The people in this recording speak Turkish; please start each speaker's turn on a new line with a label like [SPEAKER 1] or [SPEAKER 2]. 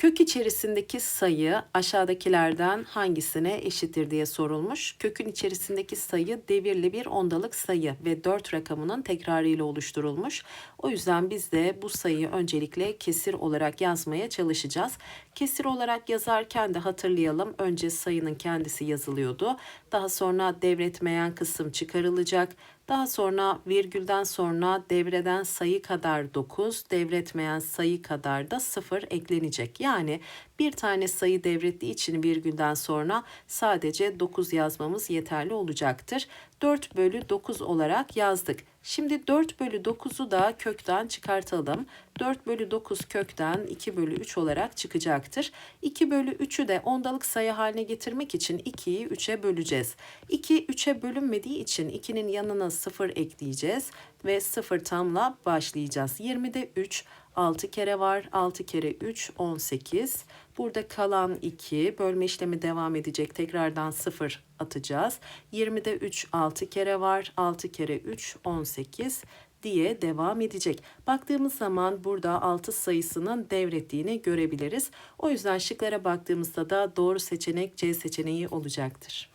[SPEAKER 1] Kök içerisindeki sayı aşağıdakilerden hangisine eşittir diye sorulmuş. Kökün içerisindeki sayı devirli bir ondalık sayı ve 4 rakamının tekrarıyla oluşturulmuş. O yüzden biz de bu sayıyı öncelikle kesir olarak yazmaya çalışacağız. Kesir olarak yazarken de hatırlayalım. Önce sayının kendisi yazılıyordu. Daha sonra devretmeyen kısım çıkarılacak. Daha sonra virgülden sonra devreden sayı kadar 9, devretmeyen sayı kadar da 0 eklenecek. Yani bir tane sayı devrettiği için virgülden sonra sadece 9 yazmamız yeterli olacaktır. 4 bölü 9 olarak yazdık. Şimdi 4 bölü 9'u da kökten çıkartalım. 4 bölü 9 kökten 2 bölü 3 olarak çıkacaktır. 2 bölü 3'ü de ondalık sayı haline getirmek için 2'yi 3'e böleceğiz. 2 3'e bölünmediği için 2'nin yanına 0 ekleyeceğiz ve 0 tamla başlayacağız. 20'de 3 6 kere var. 6 kere 3 18. Burada kalan 2 bölme işlemi devam edecek. Tekrardan 0 atacağız. 20'de 3 6 kere var. 6 kere 3 18 diye devam edecek. Baktığımız zaman burada 6 sayısının devrettiğini görebiliriz. O yüzden şıklara baktığımızda da doğru seçenek C seçeneği olacaktır.